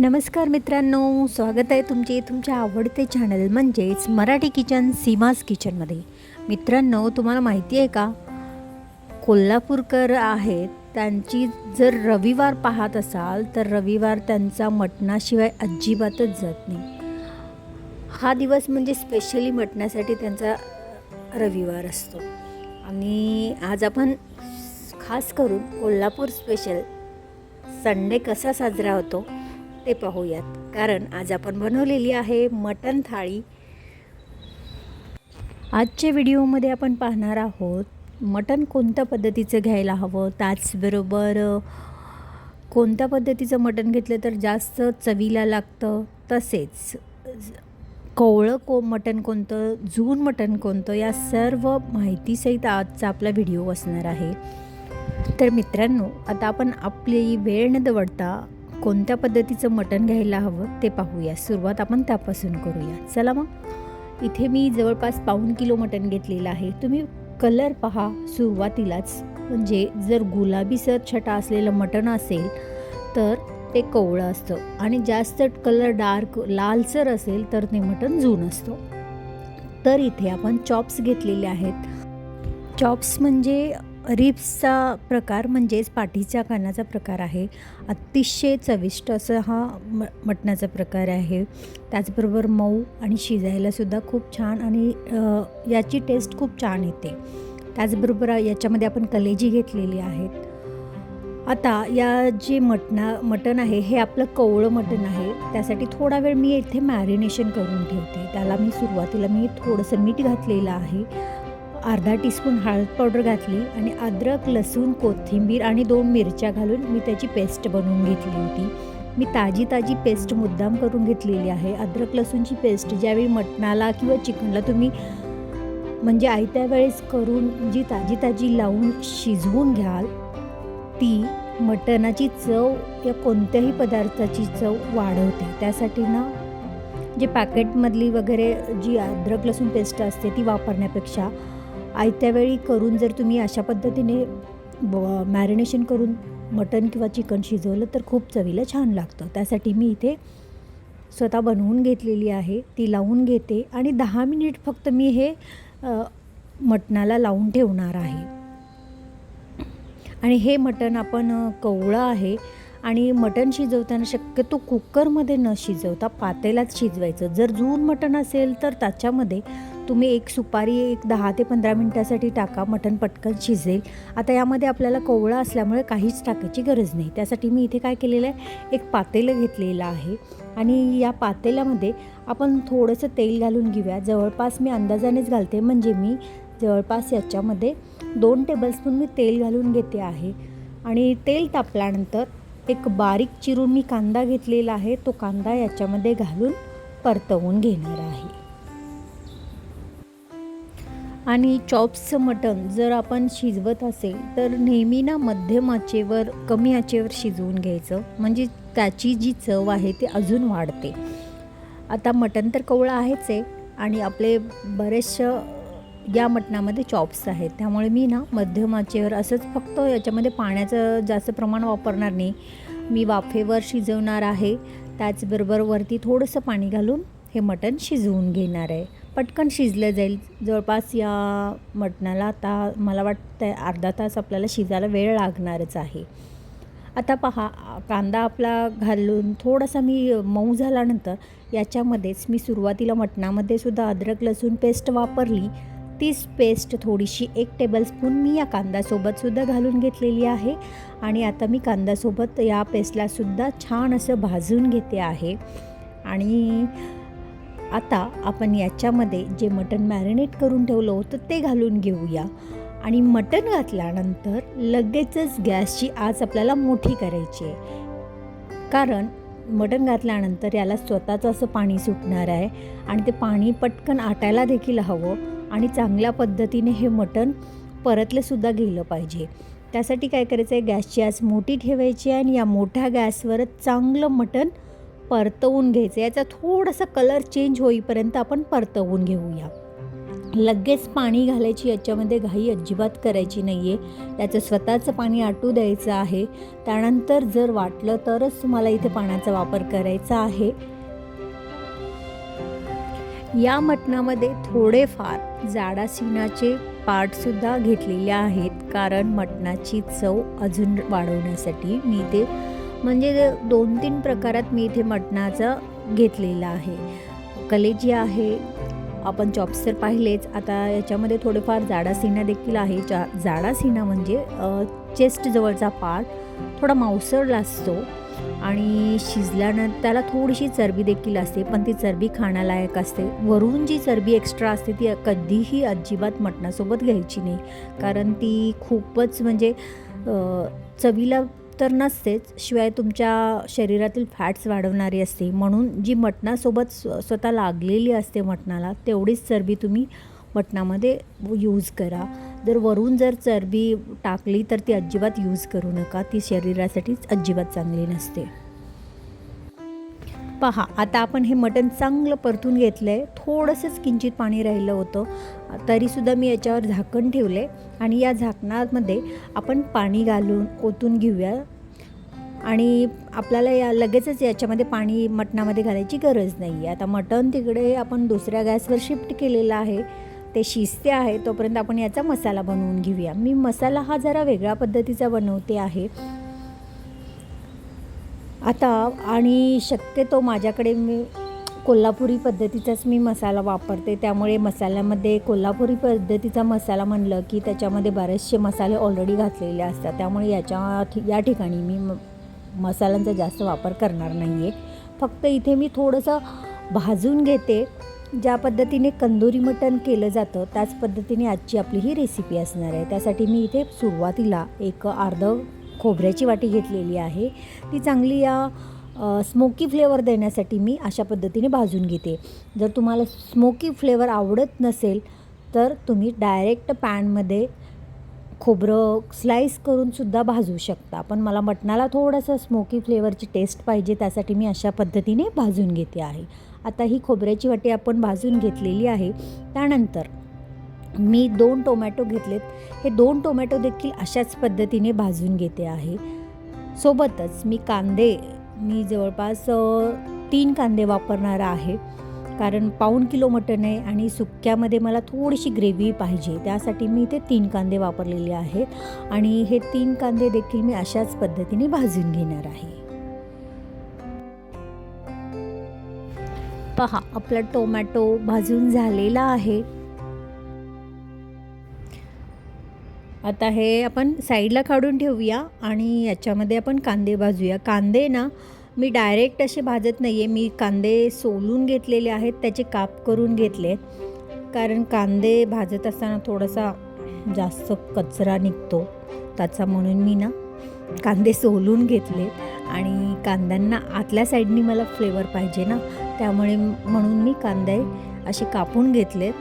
नमस्कार मित्रांनो स्वागत आहे तुमचे तुमच्या आवडते चॅनल म्हणजेच मराठी किचन सीमाज किचनमध्ये मित्रांनो तुम्हाला माहिती आहे का? कोल्हापूरकर आहेत त्यांची जर रविवार पाहत असाल तर रविवार त्यांचा मटणाशिवाय अजिबातच जात नाही. हा दिवस म्हणजे स्पेशली मटणासाठी त्यांचा रविवार असतो. आणि आज आपण खास करून कोल्हापूर स्पेशल संडे कसा साजरा होतो ते पाहूयात. कारण आज आपण बनवलेली आहे मटण थाळी. आजच्या व्हिडिओमध्ये आपण पाहणार आहोत मटण कोणत्या पद्धतीचं घ्यायला हवं? त्याचबरोबर कोणत्या पद्धतीचं मटण घेतलं तर जास्त चवीला लागतं? तसेच कोवळं को मटण कोणतं जून मटण कोणतं या सर्व माहितीसहित आजचा आपला व्हिडिओ असणार आहे. तर मित्रांनो आता आपण आपली वेळ न दवडता कोणत्या पद्धतीचं मटण घ्यायला हवं ते पाहूया. सुरुवात आपण त्यापासून करूया. चला मग. इथे मी जवळपास पाऊण किलो मटण घेतलेलं आहे. तुम्ही कलर पहा. सुरुवातीलाच म्हणजे जर गुलाबीसर छटा असलेलं मटण असेल तर ते कवळं असतं. आणि जास्त कलर डार्क लालसर असेल तर ते मटण जून असतं. तर इथे आपण चॉप्स घेतलेले आहेत. चॉप्स म्हणजे रिप्सचा प्रकार म्हणजेच पाठीच्या कानाचा प्रकार आहे. अतिशय चविष्ट असं हा म मटणाचा प्रकार आहे. त्याचबरोबर मऊ आणि शिजायलासुद्धा खूप छान आणि याची टेस्ट खूप छान येते. त्याचबरोबर याच्यामध्ये आपण कलेजी घेतलेली आहेत. आता या जे मटणा मटण आहे हे आपलं कवळं मटण आहे. त्यासाठी थोडा वेळ मी इथे मॅरिनेशन करून ठेवते. त्याला मी सुरुवातीला मी थोडंसं मीठ घातलेलं आहे. अर्धा टीस्पून हळद पावडर घातली आणि अद्रक लसूण कोथिंबीर आणि दोन मिरच्या घालून मी त्याची पेस्ट बनवून घेतली होती. मी ताजी ताजी पेस्ट मुद्दाम करून घेतलेली आहे. अद्रक लसूणची पेस्ट ज्यावेळी मटणाला किंवा चिकनला तुम्ही म्हणजे आयत्या वेळेस करून जी ताजी ताजी लावून शिजवून घ्याल ती मटणाची चव या कोणत्याही पदार्थाची चव वाढवते. त्यासाठी ना जे पॅकेटमधली वगैरे जी अद्रक लसूण पेस्ट असते ती वापरण्यापेक्षा आयत्या वेळी करून जर तुम्ही अशा पद्धतीने ब मॅरिनेशन करून मटण किंवा चिकन शिजवलं तर खूप चवीला छान लागतं. त्यासाठी मी इथे स्वतः बनवून घेतलेली आहे. ती लावून घेते आणि दहा मिनिट फक्त मी हे मटणाला लावून ठेवणार आहे. आणि हे मटण आपण कवळं आहे आणि मटण शिजवताना शक्यतो कुकरमध्ये न शिजवता पातेलाच शिजवायचं. जर जून मटण असेल तर त्याच्यामध्ये तुम्ही एक सुपारी एक दहा ते पंधरा मिनटासाठी टाका मटण पटकन शिजेल. आता यामध्ये आपल्याला कोवळा असल्यामुळे काहीच टाकायची गरज नाही. त्यासाठी मी इथे काय केलेलं आहे एक पातेलं घेतलेलं आहे. आणि या पातेल्यामध्ये आपण थोडंसं तेल घालून घेऊया. जवळपास मी अंदाजानेच घालते म्हणजे मी जवळपास याच्यामध्ये दोन टेबलस्पून मी तेल घालून घेते आहे. आणि तेल तापल्यानंतर एक बारीक चिरून मी कांदा घेतलेला आहे तो कांदा याच्यामध्ये घालून परतवून घेणार आहे. आणि चॉप्सचं मटण जर आपण शिजवत असेल तर नेहमी ना मध्यम आचेवर कमी आचेवर शिजवून घ्यायचं. म्हणजे त्याची जी चव आहे ती अजून वाढते. आता मटण तर कवळं आहेच आहे. आणि आपले बरेचशा या मटणामध्ये चॉप्स आहेत. त्यामुळे मी ना मध्यम आचेवर असंच फक्त याच्यामध्ये पाण्याचं जास्त प्रमाण वापरणार नाही. मी वाफेवर शिजवणार आहे. त्याचबरोबर वरती थोडंसं पाणी घालून हे मटण शिजवून घेणार आहे. पटकन शिजलं जाईल. जवळपास या मटणाला आता मला वाटतं अर्धा तास आपल्याला शिजायला वेळ लागणारच आहे. आता पहा कांदा आपला घालून थोडासा मी मऊ झाल्यानंतर याच्यामध्येच मी सुरुवातीला मटणामध्ये सुद्धा अद्रक लसूण पेस्ट वापरली. तीच पेस्ट थोडीशी एक टेबलस्पून मी या कांद्यासोबतसुद्धा घालून घेतलेली आहे. आणि आता मी कांद्यासोबत या पेस्टलासुद्धा छान असं भाजून घेते आहे. आणि आता आपण याच्यामध्ये जे मटण मॅरिनेट करून ठेवलं होतं ते घालून घेऊया. आणि मटण घातल्यानंतर लगेचच गॅसची आच आपल्याला मोठी करायची आहे. कारण मटण घातल्यानंतर याला स्वतःचं असं पाणी सुटणार आहे आणि ते पाणी पटकन आटायला देखील हवं आणि चांगल्या पद्धतीने हे मटण परतलंसुद्धा गेलं पाहिजे. त्यासाठी काय करायचं आहे गॅसची आच मोठी ठेवायची आहे आणि या मोठ्या गॅसवरच चांगलं मटण परतवून घ्यायचं. याचा थोडासा कलर चेंज होईपर्यंत आपण परतवून घेऊया. लगेच पाणी घालायची याच्यामध्ये घाई अजिबात करायची नाही आहे त्याचं स्वतःचं पाणी आटू द्यायचं आहे. त्यानंतर जर वाटलं तरच तुम्हाला इथे पाण्याचा वापर करायचा आहे. या मटणामध्ये थोडेफार जाडासिनाचे पार्टसुद्धा घेतलेले आहेत. कारण मटणाची चव अजून वाढवण्यासाठी मी ते म्हणजे दोन तीन प्रकारात मी इथे मटणाचं घेतलेलं आहे. कलेजी आहे आपण चॉपस्टर पाहिलेच. आता याच्यामध्ये थोडेफार जाडासिना देखील आहे. जा जाडासिना म्हणजे चेस्ट जवळचा पार्ट थोडा मांसळला असतो आणि शिजल्यानंतर त्याला थोडीशी चरबी देखील असते पण ती चरबी खाण्यालायक असते. वरून जी चरबी एक्स्ट्रा असते ती कधीही अजिबात मटणासोबत घ्यायची नाही. कारण ती खूपच म्हणजे चवीला तर नसतेच शिवाय तुमच्या शरीरातील फॅट्स वाढवणारी असते. म्हणून जी मटणासोबत स्व स्वतः लागलेली असते मटणाला तेवढीच चरबी तुम्ही मटणामध्ये यूज करा. जर वरून जर चरबी टाकली तर ती अजिबात यूज करू नका. ती शरीरासाठीच अजिबात चांगली नसते. पहा आता आपण हे मटण चांगलं परतून घेतलं आहे थोडंसंच किंचित पाणी राहिलं होतं. तरीसुद्धा मी याच्यावर झाकण ठेवले आणि या झाकणामध्ये आपण पाणी घालून ओतून घेऊया. आणि आपल्याला या लगेचच याच्यामध्ये पाणी मटणामध्ये घालायची गरज नाही आहे आता मटण तिकडे आपण दुसऱ्या गॅसवर शिफ्ट केलेलं आहे. ते शिजते आहे तोपर्यंत आपण याचा मसाला बनवून घेऊया. मी मसाला हा जरा वेगळ्या पद्धतीचा बनवते आहे. आता आणि शक्यतो माझ्याकडे मी कोल्हापुरी पद्धतीचाच मी मसाला वापरते. त्यामुळे मसाल्यामध्ये कोल्हापुरी पद्धतीचा मसाला म्हणलं की त्याच्यामध्ये बरेचसे मसाले ऑलरेडी घातलेले असतात. त्यामुळे याच्या ठि- या ठिकाणी मी म- मसाल्यांचा जास्त वापर करणार नाही आहे फक्त इथे मी थोडंसं भाजून घेते. ज्या पद्धतीने कंदोरी मटण केलं जातं त्याच पद्धतीने आजची आपली ही रेसिपी असणार आहे. त्यासाठी मी इथे सुरुवातीला एक अर्ध खोबऱ्याची वाटी घेतलेली आहे. ती चांगली या स्मोकी फ्लेवर देण्यासाठी मी अशा पद्धतीने भाजून घेते. जर तुम्हाला स्मोकी फ्लेवर आवडत नसेल तर तुम्ही डायरेक्ट पॅनमध्ये खोबरं स्लाईस करूनसुद्धा भाजू शकता. पण मला मटणाला थोडंसं स्मोकी फ्लेवरची टेस्ट पाहिजे त्यासाठी मी अशा पद्धतीने भाजून घेते आहे. आता ही खोबऱ्याची वाटी आपण भाजून घेतलेली आहे. त्यानंतर मी दोन टोमॅटो घेतलेत. हे दोन टोमॅटो देखील अशाच पद्धतीने भाजून घेते आहे. सोबतच मी कांदे मी जवळपास तीन कांदे वापरणार आहे. कारण पाऊण किलो मटण आहे आणि सुक्यामध्ये मला थोडीशी ग्रेव्ही पाहिजे. त्यासाठी मी ते तीन कांदे वापरलेले आहेत आणि हे तीन कांदे देखील मी अशाच पद्धतीने भाजून घेणार आहे. पहा आपला टोमॅटो भाजून झालेला आहे. आता हे आपण साईडला काढून ठेवूया आणि याच्यामध्ये आपण कांदे भाजूया. कांदे ना मी डायरेक्ट असे भाजत नाही आहे मी कांदे सोलून घेतलेले आहेत त्याचे काप करून घेतले कारण कांदे भाजत असताना थोडासा जास्त कचरा निघतो. त्याचा म्हणून मी ना कांदे सोलून घेतले. आणि कांद्यांना आतल्या साईडनी मला फ्लेवर पाहिजे ना त्यामुळे म्हणून मी कांदे असे कापून घेतलेत.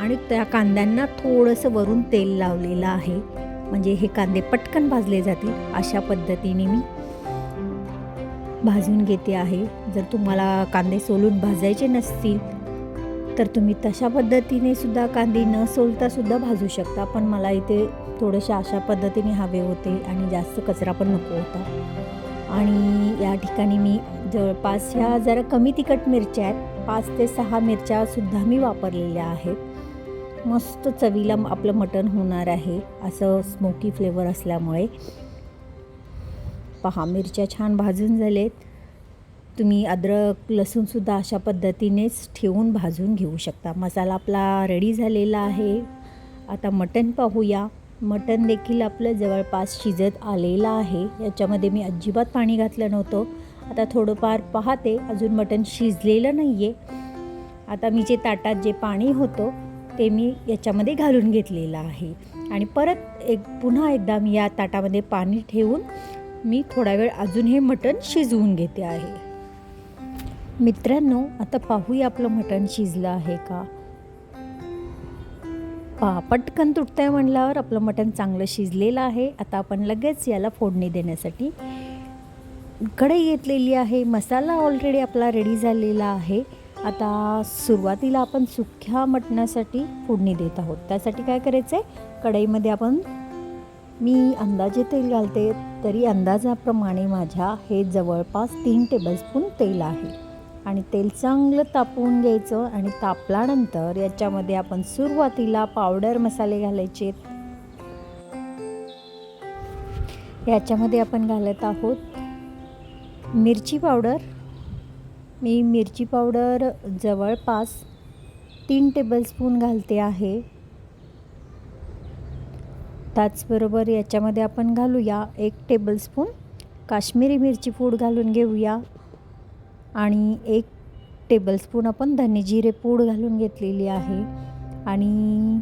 आणि त्या कांद्यांना थोडंसं वरून तेल लावलेलं आहे. म्हणजे हे कांदे पटकन भाजले जातील अशा पद्धतीने मी भाजून घेते आहे. जर तुम्हाला कांदे सोलून भाजायचे नसतील तर तुम्ही तशा पद्धतीने सुद्धा कांदे न सोलता सुद्धा भाजू शकता. पण मला इथे थोडेसे अशा पद्धतीने हवे होते आणि जास्त कचरा पण नको होता. आणि या ठिकाणी मी जवळपास ह्या जरा कमी तिखट मिरच्या आहेत. पाच ते सहा मिरच्यासुद्धा मी वापरलेल्या आहेत. मस्त चवीला आपलं मटण होणार आहे. असं स्मोकी फ्लेवर असल्यामुळे. पहा मिरच्या छान भाजून झालेत. तुम्ही अद्रक लसूणसुद्धा अशा पद्धतीनेच ठेवून भाजून घेऊ शकता. मसाला आपला रेडी झालेला आहे. आता मटण पाहूया. मटण देखील आपलं जवळपास शिजत आलेलं आहे. याच्यामध्ये मी अजिबात पाणी घातलं नव्हतं. आता थोडंफार पाहते. अजून मटण शिजलेलं नाही आहे आता मी जे ताटात जे पाणी होतं ते मी याच्यामध्ये घालून घेतलेलं आहे. आणि परत एक पुन्हा एकदा मी या ताटामध्ये पाणी ठेवून मी थोडा वेळ अजून हे मटण शिजवून घेते आहे. मित्रांनो आता पाहूया आपलं मटण शिजलं आहे का? पा पटकन तुटतंय म्हणल्यावर आपलं मटण चांगलं शिजलेलं आहे. आता आपण लगेच याला फोडणी देण्यासाठी कढई घेतलेली आहे. मसाला ऑलरेडी आपला रेडी झालेला आहे. आता सुरुवातीला आपण सुक्या मटणासाठी फोडणी देत आहोत. त्यासाठी काय करायचं आहे कढईमध्ये आपण मी अंदाजे तेल घालते तरी अंदाजाप्रमाणे माझ्या हे जवळपास तीन टेबलस्पून तेल आहे. आणि तेल चांगलं तापवून घ्यायचं आणि तापल्यानंतर याच्यामध्ये आपण सुरुवातीला पावडर मसाले घालायचे. याच्यामध्ये आपण घालत आहोत मिरची पावडर मी मिरची पावडर जवळपास तीन टेबलस्पून घालते आहे. त्याचबरोबर याच्यामध्ये आपण घालूया एक टेबलस्पून काश्मीरी मिरची पूड घालून घेऊया आणि एक टेबलस्पून आपण धनेजिरे पूड घालून घेतलेली आहे. आणि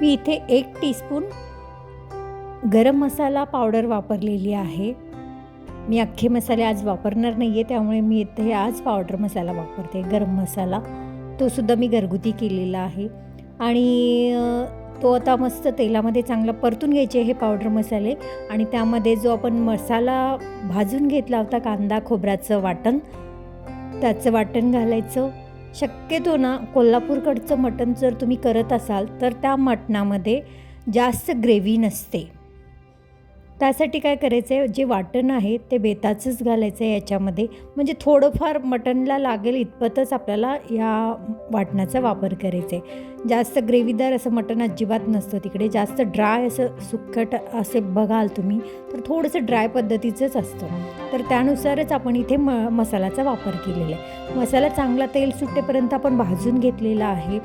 मी इथे एक टीस्पून गरम मसाला पावडर वापरलेली आहे. मी अख्खे मसाले आज वापरणार नाही आहे त्यामुळे मी इथे आज पावडर मसाला वापरते गरम मसाला. तो सुद्धा मी घरगुती केलेला आहे. आणि तो आता मस्त तेलामध्ये चांगला परतून घ्यायचे हे पावडर मसाले. आणि त्यामध्ये जो आपण मसाला भाजून घेतला होता कांदा खोबऱ्याचं वाटण त्याचं वाटण घालायचं. शक्यतो ना कोल्हापूरकडचं मटण जर तुम्ही करत असाल तर त्या मटणामध्ये जास्त ग्रेव्ही नसते. त्यासाठी काय करायचं आहे जे वाटण आहे ते बेताचंच घालायचं आहे याच्यामध्ये. म्हणजे थोडंफार मटणला लागेल इतपतच आपल्याला या वाटणाचा वापर करायचा आहे जास्त ग्रेव्हीदार असं मटण अजिबात नसतं तिकडे. जास्त ड्राय असं सुक्कट असे बघाल तुम्ही तर थोडंसं ड्राय पद्धतीचंच असतं. तर त्यानुसारच आपण इथे म मसाल्याचा वापर केलेला आहे. मसाला चांगला तेल सुटेपर्यंत आपण भाजून घेतलेला आहे.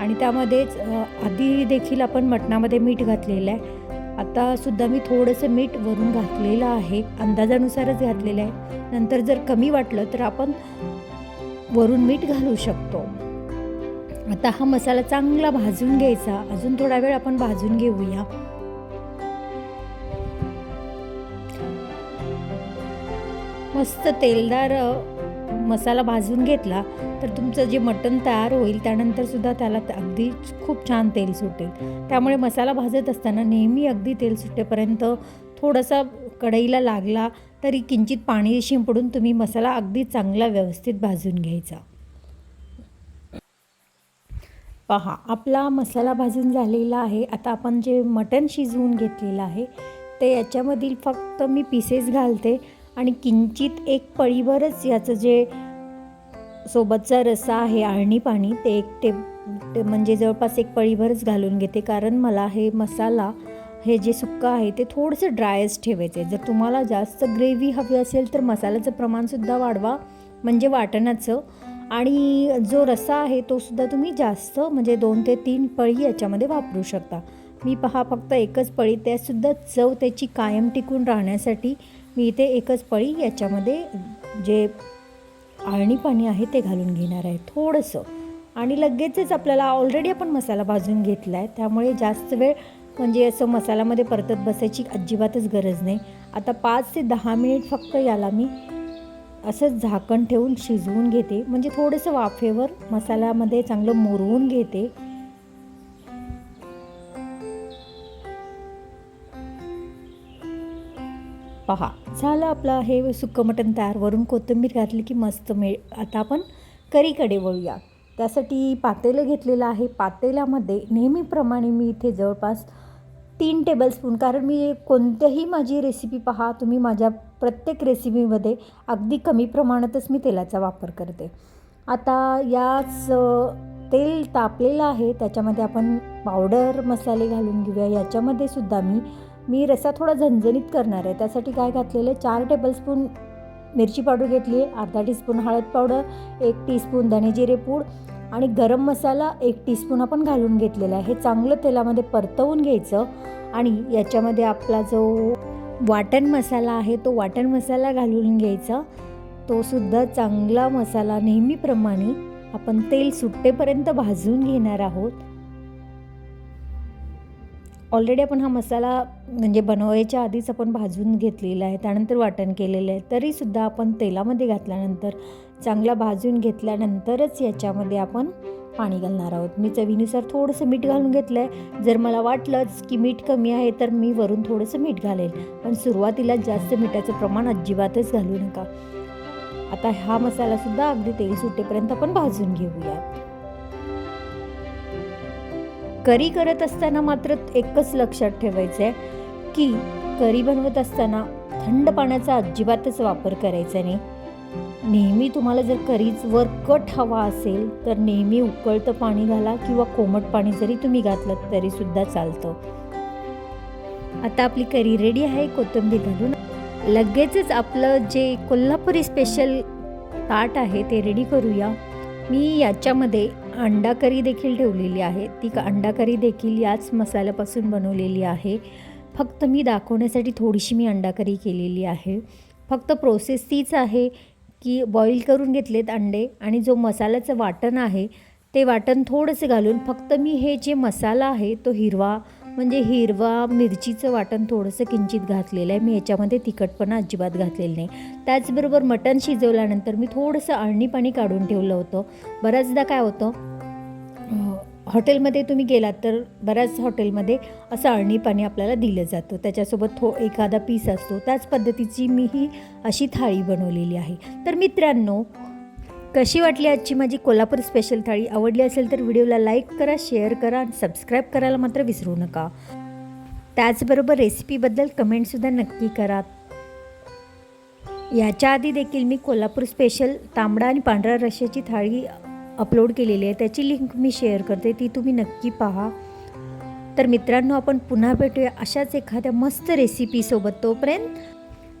आणि त्यामध्येच आधी देखील आपण मटणामध्ये मीठ घातलेलं आहे. आता सुद्धा मी थोडंसं मीठ वरून घातलेलं आहे. अंदाजानुसारच घातलेलं आहे. नंतर जर कमी वाटलं तर आपण वरून मीठ घालू शकतो. आता हा मसाला चांगला भाजून घ्यायचा. अजून थोडा वेळ आपण भाजून घेऊया. मस्त तेलदार मसाला भाजून घेतला तर तुमचं जे मटण तयार होईल त्यानंतर सुद्धा त्याला अगदी खूप छान तेल सुटेल. त्यामुळे मसाला भाजत असताना नेहमी अगदी तेल सुटेपर्यंत थोडासा कढईला लागला तरी किंचित पाणी शिंपडून तुम्ही मसाला अगदी चांगला व्यवस्थित भाजून घ्यायचा. पहा आपला मसाला भाजून झालेला आहे. आता आपण जे मटण शिजवून घेतलेलं आहे ते याच्यामधील फक्त मी पीसेस घालते. आणि किंचित एक पळीभरच याचं जे सोबतचा रस्सा आहे आळणी पाणी ते एक टे ते म्हणजे जवळपास एक पळीभरच घालून घेते. कारण मला हे मसाला हे जे सुक्का आहे ते थोडंसं ड्रायच ठेवायचं आहे जर तुम्हाला जास्त ग्रेव्ही हवी असेल तर मसाल्याचं प्रमाणसुद्धा वाढवा म्हणजे वाटणाचं. आणि जो रसा आहे तो सुद्धा तुम्ही जास्त म्हणजे दोन ते तीन पळी याच्यामध्ये वापरू शकता. मी पहा फक्त एकच पळी त्यासुद्धा चव त्याची कायम टिकून राहण्यासाठी मी इथे एकच पळी याच्यामध्ये जे आळणी पाणी आहे ते घालून घेणार आहे थोडंसं. आणि लगेचच आपल्याला ऑलरेडी आपण मसाला भाजून घेतला आहे त्यामुळे जास्त वेळ म्हणजे असं मसाल्यामध्ये परतत बसायची अजिबातच गरज नाही. आता पाच ते दहा मिनिट फक्त याला मी असंच झाकण ठेवून शिजवून घेते. म्हणजे थोडंसं वाफेवर मसाल्यामध्ये चांगलं मुरवून घेते. पहा झालं आपलं हे सुक्कं मटण तयार. वरून कोथिंबीर घातली की मस्त मिळ आता आपण करीकडे वळूया. त्यासाठी पातेलं घेतलेलं आहे. पातेल्यामध्ये नेहमीप्रमाणे मी इथे जवळपास तीन टेबलस्पून कारण मी कोणत्याही माझी रेसिपी पहा तुम्ही माझ्या प्रत्येक रेसिपीमध्ये अगदी कमी प्रमाणातच मी तेलाचा वापर करते. आता याच तेल तापलेलं आहे त्याच्यामध्ये आपण पावडर मसाले घालून घेऊया. याच्यामध्ये सुद्धा मी मी रसा थोडा झणझणीत करणार आहे. त्यासाठी काय घातलेलं आहे? चार टेबलस्पून मिरची पावडर घेतली आहे. अर्धा टीस्पून हळद पावडर एक टीस्पून धनेजिरे पूड आणि गरम मसाला एक टीस्पून आपण घालून घेतलेला आहे. हे चांगलं तेलामध्ये परतवून घ्यायचं आणि याच्यामध्ये आपला जो वाटण मसाला आहे तो वाटण मसाला घालून घ्यायचा. तो सुद्धा चांगला मसाला नेहमीप्रमाणे आपण तेल सुट्टेपर्यंत भाजून घेणार आहोत. ऑलरेडी आपण हा मसाला म्हणजे बनवायच्या आधीच आपण भाजून घेतलेला आहे त्यानंतर वाटण केलेलं आहे. तरीसुद्धा आपण तेलामध्ये घातल्यानंतर चांगला भाजून घेतल्यानंतरच याच्यामध्ये आपण पाणी घालणार आहोत. मी चवीनुसार थोडंसं मीठ घालून घेतलं आहे जर मला वाटलंच की मीठ कमी आहे तर मी वरून थोडंसं मीठ घालेल. पण सुरुवातीला जास्त मिठाचं प्रमाण अजिबातच घालू नका. आता हा मसालासुद्धा अगदी तेल सुटेपर्यंत आपण भाजून घेऊया. करी करत असताना मात्र एकच लक्षात ठेवायचं आहे की करी बनवत असताना थंड पाण्याचा अजिबातच वापर करायचा नाही. नेहमी तुम्हाला जर करीच वर कट हवा असेल तर नेहमी उकळतं पाणी घाला किंवा कोमट पाणी जरी तुम्ही घातलं तरीसुद्धा चालतं. आता आपली करी रेडी आहे कोथिंबीर घालून. लगेचच आपलं जे कोल्हापुरी स्पेशल ताट आहे ते रेडी करूया. मी याच्यामध्ये अंडा करी देखील ठेवलेली आहे. ती क- अंडा करी देखील याच मसाल्यापासून बनवलेली आहे. फक्त मी दाखवण्यासाठी थोडीशी मी अंडा करी केलेली आहे. फक्त प्रोसेस तीच आहे की बॉईल करून घेतलेत अंडे आणि जो मसाल्याचं वाटण आहे ते वाटण थोडंसं घालून फक्त मी हे जे मसाला आहे तो हिरवा म्हणजे हिरवा मिरचीचं वाटण थोडंसं किंचित घातलेलं आहे. मी याच्यामध्ये तिखटपणा अजिबात घातलेलं नाही. त्याचबरोबर मटण शिजवल्यानंतर मी थोडंसं अळणी पाणी काढून ठेवलं होतं. बऱ्याचदा काय होतं हॉटेलमध्ये तुम्ही गेलात तर बऱ्याच हॉटेलमध्ये असं अळणी पाणी आपल्याला दिलं जातं. त्याच्यासोबत थो एखादा पीस असतो. त्याच पद्धतीची मी ही अशी थाळी बनवलेली आहे. तर मित्रांनो कशी वाटली आजची माझी कोल्हापूर स्पेशल थाळी? आवडली असेल तर व्हिडिओला लाईक करा शेअर करा आणि सबस्क्राईब करायला मात्र विसरू नका. त्याचबरोबर रेसिपीबद्दल कमेंटसुद्धा नक्की करा. याच्या आधी देखील मी कोल्हापूर स्पेशल तांबडा आणि पांढऱ्या रश्याची थाळी अपलोड केलेली आहे. त्याची लिंक मी शेअर करते. ती तुम्ही नक्की पहा. तर मित्रांनो आपण पुन्हा भेटूया अशाच एखाद्या मस्त रेसिपीसोबत तोपर्यंत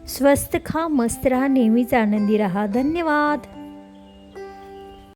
स्वस्त खा मस्त राहा नेहमीच आनंदी राहा. धन्यवाद!